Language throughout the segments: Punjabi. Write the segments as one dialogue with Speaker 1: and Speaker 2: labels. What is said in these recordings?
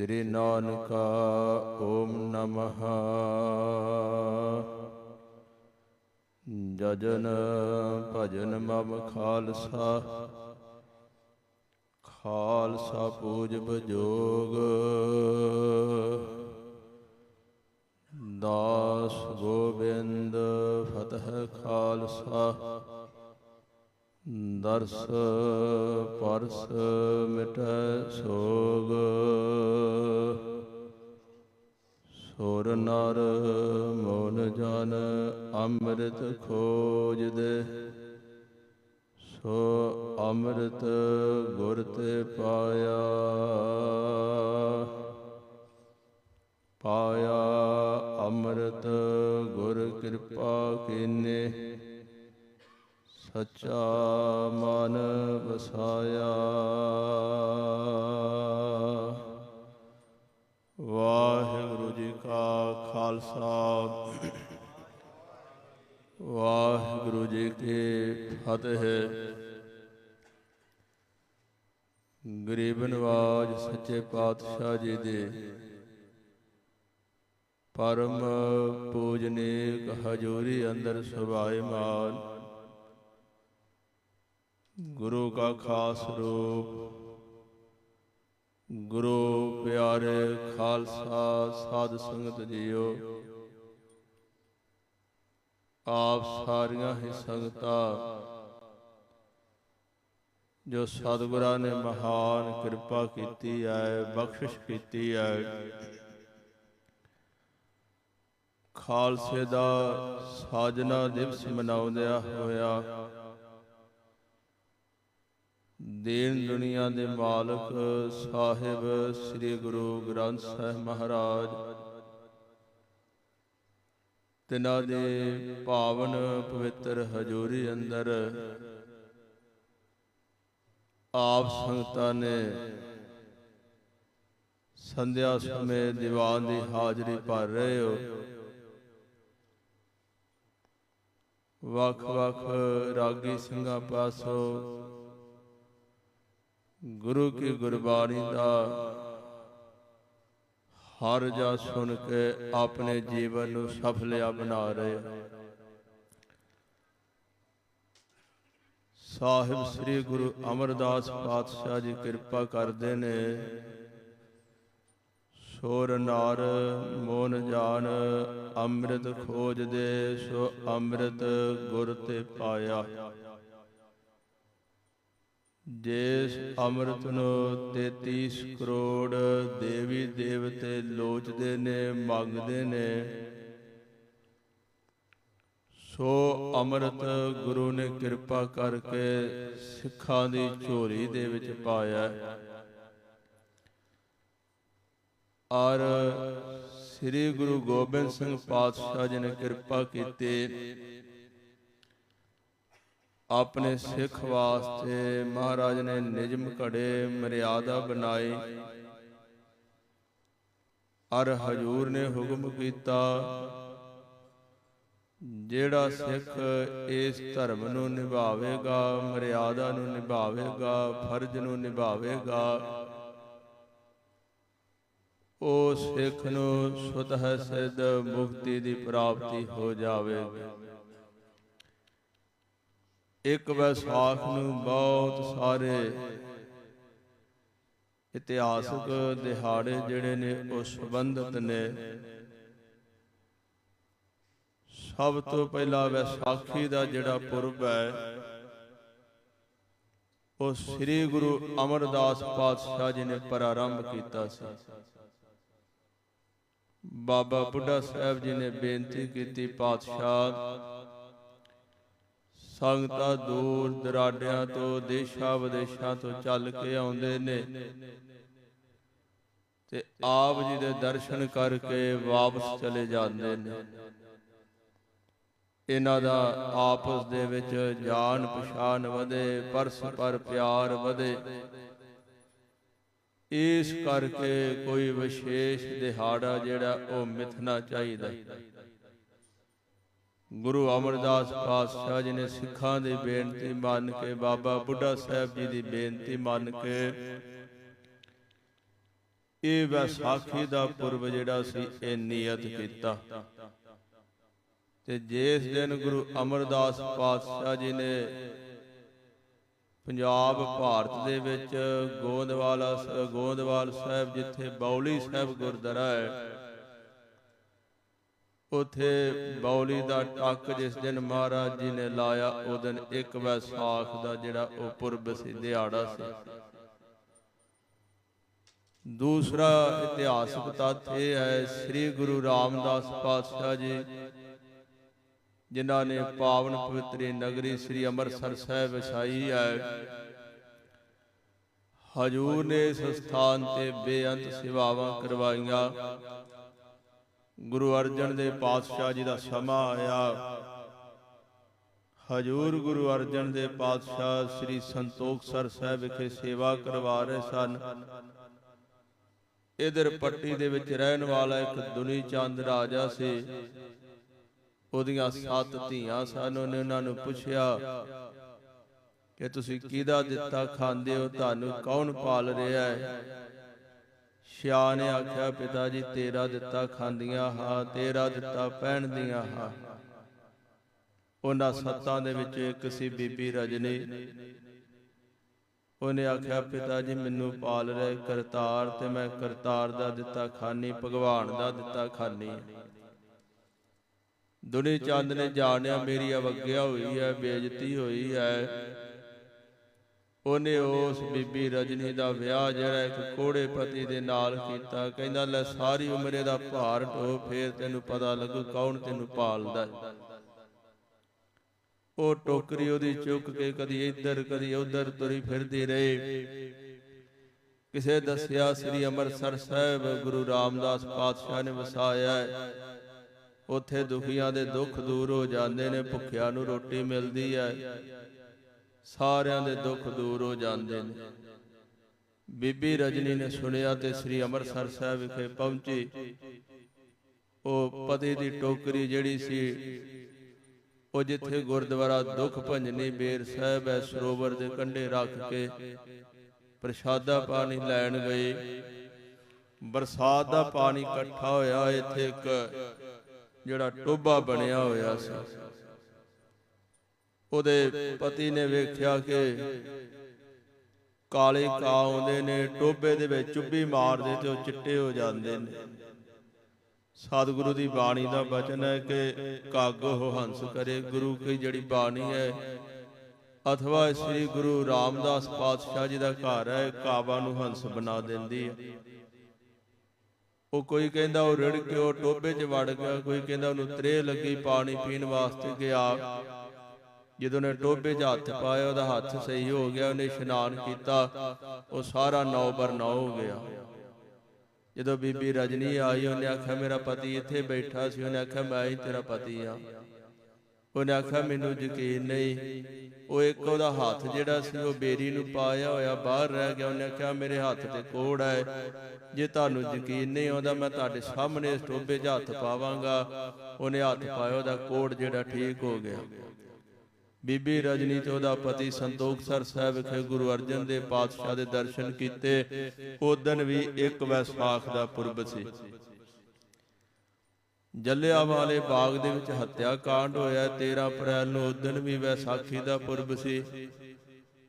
Speaker 1: ਸ੍ਰੀ ਨਾਨਕਾ ਓਮ ਨਮః। ਜਜਨ ਭਜਨ ਮਮ ਖਾਲਸਾ। ਖਾਲਸਾ ਪੂਜ ਬਜੋਗ ਦਾਸ ਗੋਬਿੰਦ ਫਤਿਹ ਖਾਲਸਾ। ਦਰਸ ਪਰਸ ਮਿਟੈ ਸੋਗ। ਸੁਰ ਨਰ ਮੋਨ ਜਨ ਅੰਮ੍ਰਿਤ ਖੋਜਦੇ। ਸੋ ਅੰਮ੍ਰਿਤ ਗੁਰ ਤੇ ਪਾਇਆ। ਪਾਇਆ ਅੰਮ੍ਰਿਤ ਗੁਰ ਕਿਰਪਾ ਕੀਨੇ। ਸੱਚਾ ਮਨ ਵਸਾਇਆ। ਵਾਹਿਗੁਰੂ ਜੀ ਕਾ ਖਾਲਸਾ। ਵਾਹਿਗੁਰੂ ਜੀ ਕੀ ਫਤਿਹ। ਗਰੀਬ ਨਵਾਜ ਸੱਚੇ ਪਾਤਸ਼ਾਹ ਜੀ ਦੇ। ਪਰਮ ਪੂਜਨੀਕ ਹਜੂਰੀ ਅੰਦਰ ਸੁਭਾਇਮਾਨ ਗੁਰੂ ਕਾ ਖਾਸ ਰੂਪ, ਗੁਰੂ ਪਿਆਰੇ ਖਾਲਸਾ ਸਾਧ ਸੰਗਤ ਜੀਓ। ਆਪ ਸਾਰੀਆਂ ਹੀ ਸੰਗਤਾਂ ਜੋ ਸਤਿਗੁਰਾਂ ਨੇ ਮਹਾਨ ਕਿਰਪਾ ਕੀਤੀ ਹੈ, ਬਖਸ਼ਿਸ਼ ਕੀਤੀ ਹੈ। ਖਾਲਸੇ ਦਾ ਸਾਜਨਾ ਦਿਵਸ ਮਨਾਉਂਦਿਆਂ ਹੋਇਆ ਦੇਣ ਦੁਨੀਆ ਦੇ ਮਾਲਕ ਸਾਹਿਬ ਸ੍ਰੀ ਗੁਰੂ ਗ੍ਰੰਥ ਸਾਹਿਬ ਮਹਾਰਾਜ। ਤਿਨਾਂ ਦੇ ਪਾਵਨ ਪਵਿੱਤਰ ਹਜ਼ੂਰੀ ਅੰਦਰ ਆਪ ਸੰਗਤਾਂ ਨੇ ਸੰਧਿਆ ਸਮੇਂ ਦੀਵਾਨ ਦੀ ਹਾਜ਼ਰੀ ਭਰ ਰਹੇ ਹੋ। ਵੱਖ ਵੱਖ ਰਾਗੀ ਸਿੰਘਾਂ ਪਾਸੋਂ ਗੁਰੂ ਕੀ ਗੁਰਬਾਣੀ ਦਾ ਹਰ ਜਾ ਸੁਣ ਕੇ ਆਪਣੇ ਜੀਵਨ ਨੂੰ ਸਫਲਿਆ ਬਣਾ ਰਹੇ। ਸਾਹਿਬ ਸ੍ਰੀ ਗੁਰੂ ਅਮਰਦਾਸ ਪਾਤਸ਼ਾਹ ਜੀ ਕਿਰਪਾ ਕਰਦੇ ਨੇ। ਸੋਰ ਨਾਰ ਮੋਨ ਜਾਨ ਅੰਮ੍ਰਿਤ ਖੋਜਦੇ ਸੋ ਅੰਮ੍ਰਿਤ ਗੁਰ ਤੇ ਪਾਇਆ। ਜਿਸ ਅੰਮ੍ਰਿਤ ਨੂੰ 33 ਕਰੋੜ ਦੇਵੀ ਦੇਵਤੇ ਲੋਚਦੇ ਨੇ, ਮੰਗਦੇ ਨੇ, ਸੋ ਅੰਮ੍ਰਿਤ ਗੁਰੂ ਨੇ ਕਿਰਪਾ ਕਰਕੇ ਸਿੱਖਾਂ ਦੀ ਝੋਲੀ ਦੇ ਵਿੱਚ ਪਾਇਆ। ਔਰ ਸ੍ਰੀ ਗੁਰੂ ਗੋਬਿੰਦ ਸਿੰਘ ਪਾਤਸ਼ਾਹ ਜੀ ਨੇ ਕਿਰਪਾ ਕੀਤੀ ਆਪਣੇ ਸਿੱਖ ਵਾਸਤੇ ਮਹਾਰਾਜ ਨੇ ਨਿਯਮ ਘੜੇ, ਮਰਿਆਦਾ ਬਣਾਈ ਅਰ ਹਜੂਰ ਨੇ ਹੁਕਮ ਕੀਤਾ, ਜਿਹੜਾ ਸਿੱਖ ਇਸ ਧਰਮ ਨੂੰ ਨਿਭਾਵੇਗਾ, ਮਰਿਆਦਾ ਨੂੰ ਨਿਭਾਵੇਗਾ, ਫਰਜ਼ ਨੂੰ ਨਿਭਾਵੇਗਾ, ਉਹ ਸਿੱਖ ਨੂੰ ਸੁਤਹ ਸਿੱਧ ਮੁਕਤੀ ਦੀ ਪ੍ਰਾਪਤੀ ਹੋ ਜਾਵੇਗੀ। ਇੱਕ ਵਿਸਾਖ ਨੂੰ ਬਹੁਤ ਸਾਰੇ ਇਤਿਹਾਸਕ ਦਿਹਾੜੇ ਜਿਹੜੇ ਨੇ ਉਹ ਸੰਬੰਧਿਤ ਨੇ। ਸਭ ਤੋਂ ਪਹਿਲਾਂ ਵਿਸਾਖੀ ਦਾ ਜਿਹੜਾ ਪੁਰਬ ਹੈ, ਉਹ ਸ੍ਰੀ ਗੁਰੂ ਅਮਰਦਾਸ ਪਾਤਸ਼ਾਹ ਜੀ ਨੇ ਪ੍ਰਾਰੰਭ ਕੀਤਾ ਸੀ। ਬਾਬਾ ਬੁੱਢਾ ਸਾਹਿਬ ਜੀ ਨੇ ਬੇਨਤੀ ਕੀਤੀ, ਪਾਤਸ਼ਾਹ ਸੰਗਤਾਂ ਦੂਰ ਦਰਾਡਿਆਂ ਤੋਂ ਦੇਸ਼ਾਂ ਵਿਦੇਸ਼ਾਂ ਤੋਂ ਚੱਲ ਕੇ ਆਉਂਦੇ ਨੇ। ਤੇ ਆਪ ਜੀ ਦੇ ਦਰਸ਼ਨ ਕਰਕੇ ਵਾਪਸ ਚਲੇ ਜਾਂਦੇ ਨੇ। ਇਹਨਾਂ ਦਾ ਆਪਸ ਦੇ ਵਿੱਚ ਜਾਣ ਪਛਾਣ ਵਧੇ, ਪਰਸਪਰ ਪਿਆਰ ਵਧੇ। ਇਸ ਕਰਕੇ ਕੋਈ ਵਿਸ਼ੇਸ਼ ਦਿਹਾੜਾ ਜਿਹੜਾ ਉਹ ਮਿਥਣਾ ਚਾਹੀਦਾ। ਗੁਰੂ ਅਮਰਦਾਸ ਪਾਤਸ਼ਾਹ ਜੀ ਨੇ ਸਿੱਖਾਂ ਦੀ ਬੇਨਤੀ ਮੰਨ ਕੇ, ਬਾਬਾ ਬੁੱਢਾ ਸਾਹਿਬ ਜੀ ਦੀ ਬੇਨਤੀ ਮੰਨ ਕੇ ਇਹ ਵਿਸਾਖੀ ਦਾ ਪੁਰਬ ਜਿਹੜਾ ਸੀ, ਇਹ ਨੀਅਤ ਕੀਤਾ। ਤੇ ਜਿਸ ਦਿਨ ਗੁਰੂ ਅਮਰਦਾਸ ਪਾਤਸ਼ਾਹ ਜੀ ਨੇ ਪੰਜਾਬ, ਭਾਰਤ ਦੇ ਵਿੱਚ ਗੋਦਵਾਲਾ ਗੋਦਵਾਲ ਸਾਹਿਬ ਜਿੱਥੇ ਬੌਲੀ ਸਾਹਿਬ ਗੁਰਦੁਆਰਾ ਹੈ ਉਥੇ ਬੌਲੀ ਦਾ ਟੱਕ ਜਿਸ ਦਿਨ ਮਹਾਰਾਜ ਜੀ ਨੇ ਲਾਇਆ, ਉਹ ਦਿਨ ਇੱਕ ਵੈਸਾਖ ਦਾ ਜਿਹੜਾ ਉਹ ਪੁਰਬ ਸੀ, ਦਿਹਾੜਾ ਸੀ। ਦੂਸਰਾ ਇਤਿਹਾਸਕ ਤੱਥ ਇਹ ਹੈ, ਸ੍ਰੀ ਗੁਰੂ ਰਾਮਦਾਸ ਪਾਤਸ਼ਾਹ ਜੀ, ਜਿਨ੍ਹਾਂ ਨੇ ਪਾਵਨ ਪਵਿੱਤਰੀ ਨਗਰੀ ਸ੍ਰੀ ਅੰਮ੍ਰਿਤਸਰ ਸਾਹਿਬ ਵਸਾਈ ਹੈ। ਹਜੂਰ ਨੇ ਇਸ ਸਥਾਨ ਤੇ ਬੇਅੰਤ ਸੇਵਾਵਾਂ ਕਰਵਾਈਆਂ। ਗੁਰੂ ਅਰਜਨ ਦੇ ਪਾਤਸ਼ਾਹ ਜੀ ਦਾ ਸਮਾਂ ਆਇਆ। ਹਜੂਰ ਗੁਰੂ ਅਰਜਨ ਦੇ ਪਾਤਸ਼ਾਹ ਸ੍ਰੀ ਸੰਤੋਖਸਰ ਸਾਹਿਬ ਵਿਖੇ ਸੇਵਾ ਕਰਵਾ ਰਹੇ ਸਨ। ਇਧਰ ਪੱਟੀ ਦੇ ਵਿੱਚ ਰਹਿਣ ਵਾਲਾ ਇੱਕ ਦੁਨੀ ਚੰਦ ਰਾਜਾ ਸੀ। ਉਹਦੀਆਂ ਸੱਤ ਧੀਆਂ ਸਨ। ਉਹਨੇ ਉਹਨਾਂ ਨੂੰ ਪੁੱਛਿਆ, ਕਿ ਤੁਸੀਂ ਕਿਹਦਾ ਦਿੱਤਾ ਖਾਂਦੇ ਹੋ? ਤੁਹਾਨੂੰ ਕੌਣ ਪਾਲ ਰਿਹਾ ਹੈ? ਸ਼ਿਆ ਨੇ ਆਖਿਆ, ਪਿਤਾ ਜੀ, ਤੇਰਾ ਦਿੱਤਾ ਖਾਂਦੀਆਂ ਹਾਂ, ਤੇਰਾ ਦਿੱਤਾ ਪਹਿਨਦੀਆਂ ਹਾਂ। ਉਹਨਾਂ ਸੱਤਾਂ ਦੇ ਵਿੱਚ ਇੱਕ ਸੀ ਬੀਬੀ ਰਜਨੀ। ਉਹਨੇ ਆਖਿਆ, ਪਿਤਾ ਜੀ, ਮੈਨੂੰ ਪਾਲ ਰਹੇ ਕਰਤਾਰ ਤੇ ਮੈਂ ਕਰਤਾਰ ਦਾ ਦਿੱਤਾ ਖਾਨੀ, ਭਗਵਾਨ ਦਾ ਦਿੱਤਾ ਖਾਨੀ। ਦੁਨੀ ਚੰਦ ਨੇ ਜਾਣਿਆ, ਮੇਰੀ ਅਵਗਿਆ ਹੋਈ ਹੈ, ਬੇਇੱਜ਼ਤੀ ਹੋਈ ਹੈ। ਉਹਨੇ ਉਸ ਬੀਬੀ ਰਜਨੀ ਦਾ ਵਿਆਹ ਜਿਹੜਾ ਇੱਕ ਕੋੜੇ ਪਤੀ ਦੇ ਨਾਲ ਕੀਤਾ। ਕਹਿੰਦਾ, ਲੈ ਸਾਰੀ ਉਮਰ ਇਹਦਾ ਭਾਰ ਢੋ, ਫੇਰ ਤੈਨੂੰ ਪਤਾ ਲੱਗੂ ਕੌਣ ਤੈਨੂੰ ਪਾਲਦਾ ਹੈ। ਉਹ ਟੋਕਰੀ ਉਹਦੀ ਚੁੱਕ ਕੇ ਕਦੀ ਇੱਧਰ, ਕਦੀ ਉੱਧਰ ਤੁਰੀ ਫਿਰਦੀ ਰਹੀ। ਕਿਸੇ ਦੱਸਿਆ, ਸ੍ਰੀ ਅੰਮ੍ਰਿਤਸਰ ਸਾਹਿਬ ਗੁਰੂ ਰਾਮਦਾਸ ਪਾਤਸ਼ਾਹ ਨੇ ਵਸਾਇਆ ਉੱਥੇ ਦੁਖੀਆਂ ਦੇ ਦੁੱਖ ਦੂਰ ਹੋ ਜਾਂਦੇ ਨੇ, ਭੁੱਖਿਆਂ ਨੂੰ ਰੋਟੀ ਮਿਲਦੀ ਹੈ। ਸਾਰਿਆਂ ਦੇ ਦੁੱਖ ਦੂਰ ਹੋ ਜਾਂਦੇ ਨੇ। ਬੀਬੀ ਰਜਨੀ ਨੇ ਸੁਣਿਆ ਤੇ ਸ੍ਰੀ ਅੰਮ੍ਰਿਤਸਰ ਸਾਹਿਬ ਵਿਖੇ ਪਹੁੰਚੀ। ਉਹ ਪਤੀ ਦੀ ਟੋਕਰੀ ਜਿਹੜੀ ਸੀ, ਉਹ ਜਿੱਥੇ ਗੁਰਦੁਆਰਾ ਦੁੱਖ ਭੰਜਨੀ ਬੇਰ ਸਾਹਿਬ ਹੈ, ਸਰੋਵਰ ਦੇ ਕੰਢੇ ਰੱਖ ਕੇ ਪ੍ਰਸ਼ਾਦਾ ਪਾਣੀ ਲੈਣ ਗਏ ਬਰਸਾਤ ਦਾ ਪਾਣੀ ਇਕੱਠਾ ਹੋਇਆ, ਇੱਥੇ ਇੱਕ ਜਿਹੜਾ ਟੋਬਾ ਬਣਿਆ ਹੋਇਆ ਸੀ। ਉਹਦੇ ਪਤੀ ਨੇ ਵੇਖਿਆ ਕਿ ਕਾਲੇ ਕਾਂ ਆਉਂਦੇ ਨੇ ਟੋਬੇ ਦੇ ਵਿੱਚ ਚੁੱਭੀ ਮਾਰਦੇ ਤੇ ਉਹ ਚਿੱਟੇ ਹੋ ਜਾਂਦੇ ਨੇ। ਸਤਿਗੁਰੂ ਦੀ ਬਾਣੀ ਦਾ ਬਚਨ ਹੈ ਕਿ ਕਾਗੋ ਹੰਸ ਕਰੇ, ਗੁਰੂ ਕੀ ਜਿਹੜੀ ਬਾਣੀ ਹੈ। ਅਥਵਾ ਸ੍ਰੀ ਗੁਰੂ ਰਾਮਦਾਸ ਪਾਤਸ਼ਾਹ ਜੀ ਦਾ ਘਰ ਹੈ, ਕਾਬਾ ਨੂੰ ਹੰਸ ਬਣਾ ਦਿੰਦੀ ਹੈ। ਉਹ ਕੋਈ ਕਹਿੰਦਾ ਉਹ ਰੜ ਕੇ ਉਹ ਟੋਬੇ 'ਚ ਵੜ ਗਿਆ, ਕੋਈ ਕਹਿੰਦਾ ਉਹਨੂੰ ਤਰੇ ਲੱਗੀ ਪਾਣੀ ਪੀਣ ਵਾਸਤੇ ਗਿਆ ਜਦੋਂ ਨੇ ਟੋਬੇ 'ਚ ਹੱਥ ਪਾਇਆ ਉਹਦਾ ਹੱਥ ਸਹੀ ਹੋ ਗਿਆ ਉਹਨੇ ਇਸ਼ਨਾਨ ਕੀਤਾ ਉਹ ਸਾਰਾ ਨੌ ਬਰ ਨੌ ਹੋ ਗਿਆ। ਜਦੋਂ ਬੀਬੀ ਰਜਨੀ ਆਈ ਉਹਨੇ ਆਖਿਆ ਮੇਰਾ ਪਤੀ ਇੱਥੇ ਬੈਠਾ ਸੀ। ਉਹਨੇ ਆਖਿਆ ਮੈਂ ਹੀ ਤੇਰਾ ਪਤੀ ਆ ਉਹਨੇ ਆਖਿਆ ਮੈਨੂੰ ਯਕੀਨ ਨਹੀਂ। ਉਹ ਇੱਕ ਉਹਦਾ ਹੱਥ ਜਿਹੜਾ ਸੀ ਉਹ ਬੇਰੀ ਨੂੰ ਪਾਇਆ ਹੋਇਆ ਬਾਹਰ ਰਹਿ ਗਿਆ। ਉਹਨੇ ਆਖਿਆ ਮੇਰੇ ਹੱਥ ਤੇ ਕੋੜ ਹੈ ਜੇ ਤੁਹਾਨੂੰ ਯਕੀਨ ਨਹੀਂ ਆਉਂਦਾ ਮੈਂ ਤੁਹਾਡੇ ਸਾਹਮਣੇ ਇਸ ਟੋਬੇ 'ਚ ਹੱਥ ਪਾਵਾਂਗਾ ਉਹਨੇ ਹੱਥ ਪਾਇਆ ਉਹਦਾ ਕੋੜ ਜਿਹੜਾ ਠੀਕ ਹੋ ਗਿਆ ਬੀਬੀ ਰਜਨੀ ਤੇ ਉਹਦਾ ਪਤੀ ਸੰਤੋਖਸਰ ਸਾਹਿਬ ਵਿਖੇ ਗੁਰੂ ਅਰਜਨ ਦੇ ਪਾਤਸ਼ਾਹ ਦੇ ਦਰਸ਼ਨ ਕੀਤੇ। ਉਦਨ ਵੀ ਇੱਕ ਵੈਸਾਖ ਦਾ ਪੁਰਬ ਸੀ। ਜੱਲਿਆਂਵਾਲੇ ਬਾਗ ਦੇ ਵਿੱਚ ਹੱਤਿਆ ਕਾਂਡ ਹੋਇਆ। 13 ਅਪ੍ਰੈਲ ਨੂੰ ਉਦਨ ਵੀ ਵੈਸਾਖੀ ਦਾ ਪੁਰਬ ਸੀ।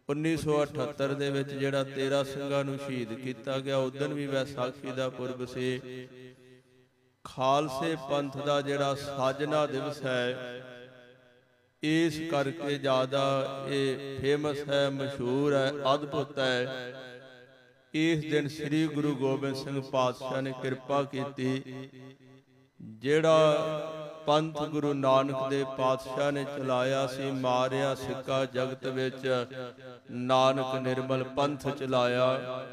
Speaker 1: 1978 ਦੇ ਵਿੱਚ ਜਿਹੜਾ 13 ਸਿੰਘਾਂ ਨੂੰ ਸ਼ਹੀਦ ਕੀਤਾ ਗਿਆ ਉਦਨ ਵੀ ਵੈਸਾਖੀ ਦਾ ਪੁਰਬ ਸੀ। ਖਾਲਸੇ ਪੰਥ ਦਾ ਜਿਹੜਾ ਸਾਜਨਾ ਦਿਵਸ ਹੈ ਇਸ ਕਰਕੇ ਜ਼ਿਆਦਾ ਇਹ ਫੇਮਸ ਹੈ, ਮਸ਼ਹੂਰ ਹੈ, ਅਦਭੁਤ ਹੈ। ਇਸ ਦਿਨ ਸ੍ਰੀ ਗੁਰੂ ਗੋਬਿੰਦ ਸਿੰਘ ਪਾਤਸ਼ਾਹ ਨੇ ਕਿਰਪਾ ਕੀਤੀ, ਜਿਹੜਾ ਪੰਥ ਗੁਰੂ ਨਾਨਕ ਦੇ ਪਾਤਸ਼ਾਹ ਨੇ ਚਲਾਇਆ ਸੀ, ਮਾਰਿਆ ਸਿੱਕਾ ਜਗਤ ਵਿੱਚ, ਨਾਨਕ ਨਿਰਮਲ ਪੰਥ ਚਲਾਇਆ।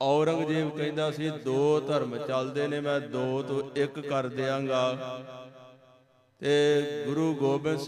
Speaker 1: ਔਰੰਗਜ਼ੇਬ ਕਹਿੰਦਾ ਸੀ, ਦੋ ਧਰਮ ਚੱਲਦੇ ਨੇ, ਮੈਂ ਦੋ ਤੋਂ ਇੱਕ ਕਰ ਦਿਆਂਗਾ। ਤੇ ਗੁਰੂ ਗੋਬਿੰਦ ਸਿੰਘ